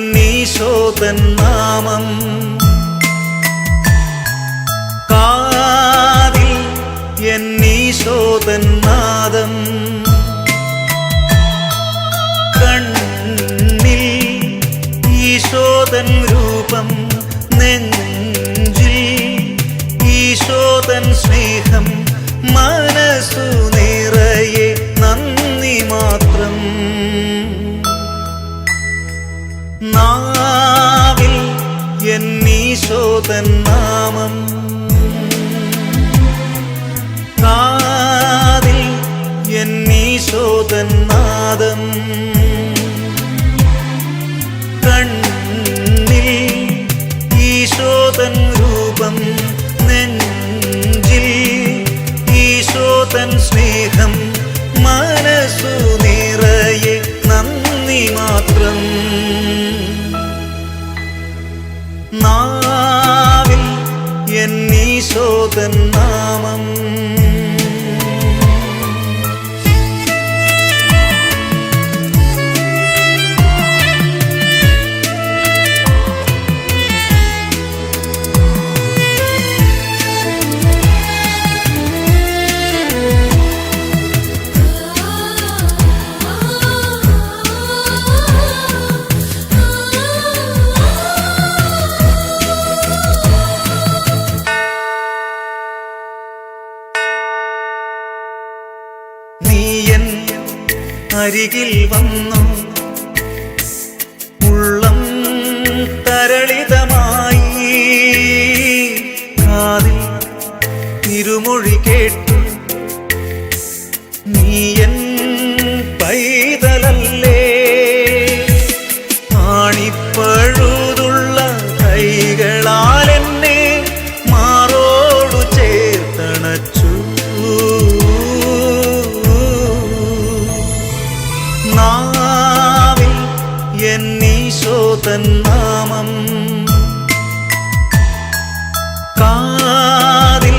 ഈശോതൻ നാമം. കാതിൽ എന്നീശോതൻ നാദം. കണ്ണിൽ ഈശോതൻ രൂപം നെഞ്ചിൽ ഈശോതൻ സ്നേഹം മനസ്സു നിറയെ നാവിൽ എന്നീശോതൻ നാമം. കാതിൽ എന്നീശോതൻ നാദം. കണ്ണിൽ ഈശോതൻ രൂപം. എന്നീശോതൻ നാമം അരികിൽ വന്നു. ഉള്ളം തരളിതമായി. കാതിൽ തിരുമൊഴി കേട്ടു. നീ പൈതലല്ലേ എന്നീശോതൻ നാമം. കാതിൽ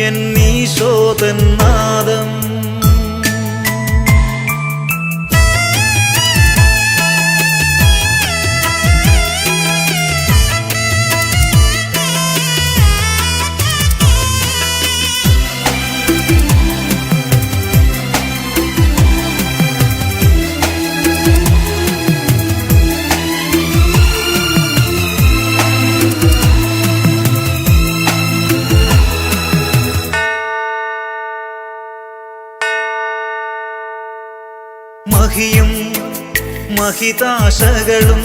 എന്നീശോതൻ നാദം മഹിയും മഹിതാശകളും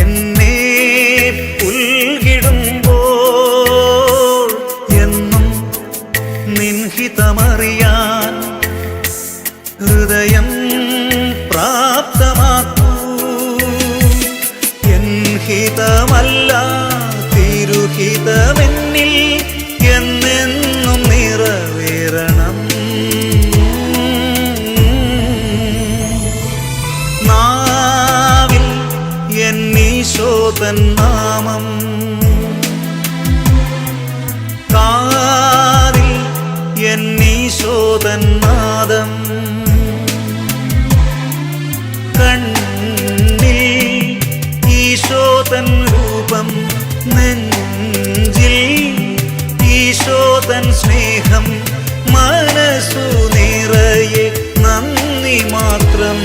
എന്നെ പുൽകിടുമ്പോൾ എന്നും നിൻഹിതമറിയാൻ ഹൃദയം തന്നാമം കാതിൽ എന്നീശോ നാദം. കണ്ണിൽ ഈശോതൻ രൂപം നെഞ്ചിൽ ഈശോതൻ സ്നേഹം. മനസ്സു നിറയെ നന്ദി മാത്രം.